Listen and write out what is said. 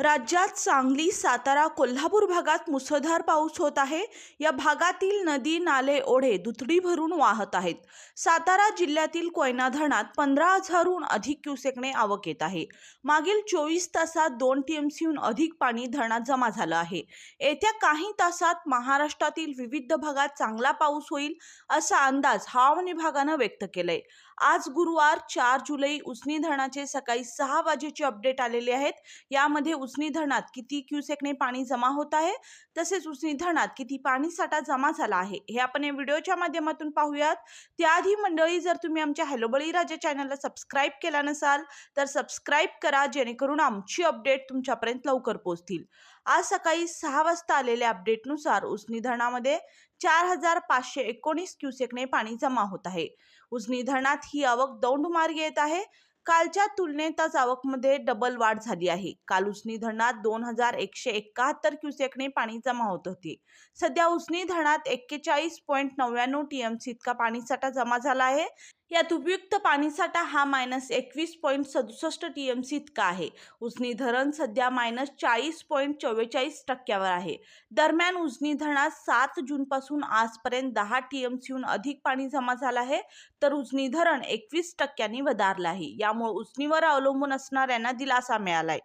राज्यात सांगली सातारा कोल्हापूर भागात मुसळधार पाऊस होत आहे. या भागातील नदी नाले ओढे दुथडी भरून वाहत आहेत. सातारा जिल्ह्यातील कोयना धरणात पंधरा हजारहून अधिक क्युसेकने आवक येत आहे. मागील चोवीस तासात दोन टीएमसीहून अधिक पाणी धरणात जमा झालं आहे. येत्या काही तासात महाराष्ट्रातील विविध भागात चांगला पाऊस होईल असा अंदाज हवामान विभागानं व्यक्त केलाय. आज गुरुवार चार जुलै उसनी धरणाचे सकाळी सहा वाजेचे अपडेट आलेले आहेत. यामध्ये उसनी धरणात किती क्युसेकने पाणी जमा होत आहे? तसेच उसनी धरणात किती पाणी साठा जमा झाला आहे? हे आपण या व्हिडिओच्या माध्यमातून पाहूयात. त्याआधी मंडळी जर तुम्ही आमच्या हॅलोबळी राजा चॅनलला सबस्क्राईब केला नसाल तर सबस्क्राईब करा जेणेकरून आमची अपडेट तुमच्यापर्यंत लवकर पोहोचतील. आज सकाळी सहा वाजता आलेल्या अपडेटनुसार उसनी धरणामध्ये चार हजार पाचशे एकोणीस क्युसेकने पाणी जमा होत आहे. उजनी धरणात ही आवक दौंड मार्गे येत आहे. कालच्या तुलनेत आज आवकमध्ये डबल वाढ झाली आहे. काल उसनी धरणात दोन हजार एकशे एकाहत्तर क्युसेकने पाणी जमा होत होते. सध्या उसनी धरणात एक्केचाळीस पॉईंट नव्याण्णव टीएमसी इतका पाणीसाठा जमा झाला आहे. यात उपयुक्त पाणीसाठा हा मायनस एकवीस पॉईंट सदुसष्ट टीएमसी इतका आहे. उजनी धरण सध्या मायनस चाळीस पॉईंट चव्वेचाळीस टक्क्यावर आहे. दरम्यान उजनी धरणात सात जूनपासून आजपर्यंत दहा टीएमसीहून अधिक पाणी जमा झालं आहे तर उजनी धरण एकवीस टक्क्यांनी वधारलं आहे. यामुळे उजनीवर अवलंबून असणाऱ्यांना दिलासा मिळालाय.